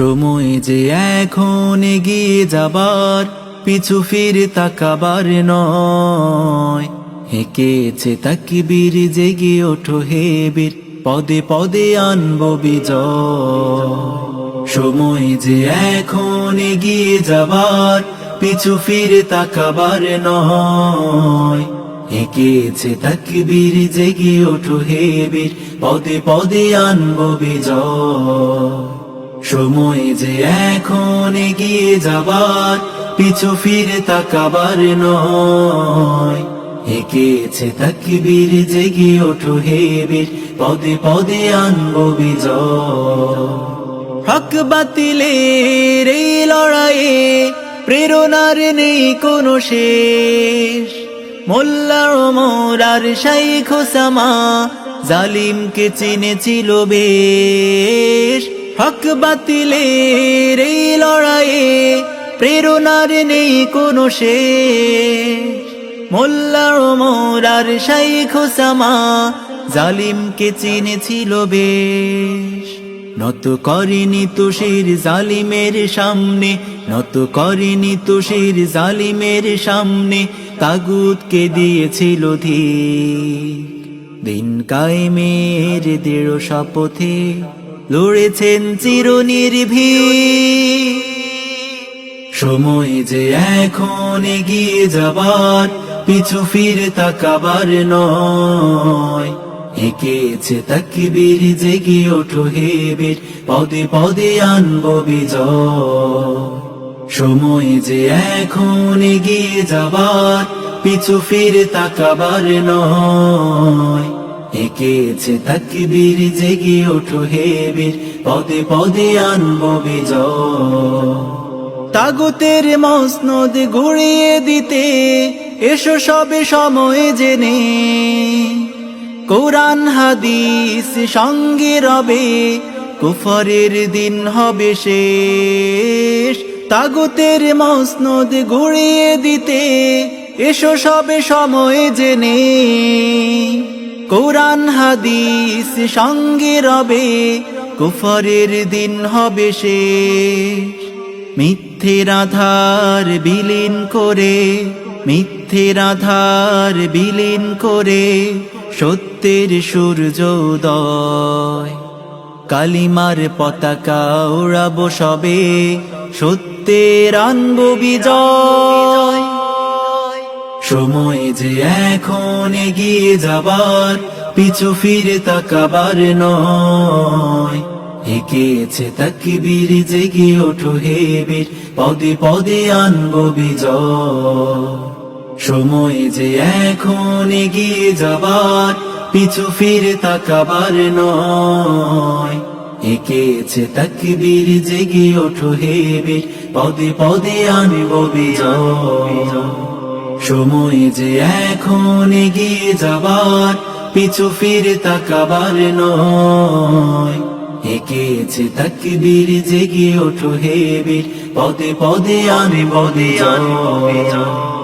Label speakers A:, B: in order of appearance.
A: সময় যে এখন এগিয়ে যাবার, পিছু ফিরে তাকাবার নয়। হেঁকেছে তাকিবীর, জেগে ওঠো হে বীর, পদে পদে আনব বিজয়। সময় যে এখন এগিয়ে যাবার, পিছু ফিরে তাকাবার নয়। এঁকেছে তাকবীর, জেগে ওঠো হে বীর, পদে পদে আনব বিজয়। সময় যে এখন এগিয়ে যাবার, পিছু ফিরে তাকাবার নয়। এঁকেছে তাকবীর, জেগে ওঠো হে বীর, পদে পদে আনব বিজয়। হক বাতিলের এই লড়াইয়ে প্রেরণার নেই কোনো শেষ। মোল্লার ওমর আর শাইখ হোসামা জালিমকে চিনেছিল বেশ। হক বাতিলের এই লড়াইয়ে প্রেরণার নেই কোনো শেষ। মোল্লা ওমর আর শাইখ হোসামা জালিমকে চিনেছিল বেশ। নত করিনি তুষির জালিমের সামনে, নত করিনি তুষির জালিমের সামনে, তাগুতকে দিয়েছিল ধীর দিন কায়েমের দৃঢ় শপথে লড়েছেন চিরনির্ভীর। সময় যে এখন এগিয়ে যাবার, পিছু ফিরে তাকাবার নয়। এঁকেছে তাকবীর, জেগে ওঠো হে বীর, পদে পদে আনব বিজয়। সময় যে এখন এগিয়ে যাবার, পিছু ফিরে তাকাবার নয়। এঁকেছে তাকবীর, জেগে ওঠো হে বীর, পদে পদে আনব বিজয়। তাগুতের মসনদ ঘুরিয়ে দিতে, এসো সবে সময় জেনে। কোরআন, হাদিস, সঙ্গে রবে, কুফরের দিন হবে শেষ। তাগুতের মসনদ ঘুরিয়ে দিতে, এসো সবে সময় জেনে। কোরআন হাদিস সঙ্গে রবে, কুফরের দিন হবে সে মিথ্যের আধার বিলীন করে, মিথ্যের আধার বিলীন করে, সত্যের সূর্যোদয়। কালিমার পতাকা ওড়াবো সবে, সত্যের আনব বিজয়। সময় যে এখন এগিয়ে যাবার, পিছু ফিরে তাকাবার নয়। এঁকেছে তাকবীর, জেগে ওঠো হে বীর, পদে পদে আনব বিজয়। সময় যে এখন এগিয়ে যাবার, পিছু ফিরে তাকাবার নয়। এঁকেছে তাকবীর, জেগে ওঠো হে বীর, পদে পদে আনব বিজয়। সময় যে এখন এগিয়ে যাবার, পিছু ফিরে তাকাবার নয়। এঁকেছে তাকবীর, জেগে ওঠো হে বীর, পদে পদে আনে পদে জয়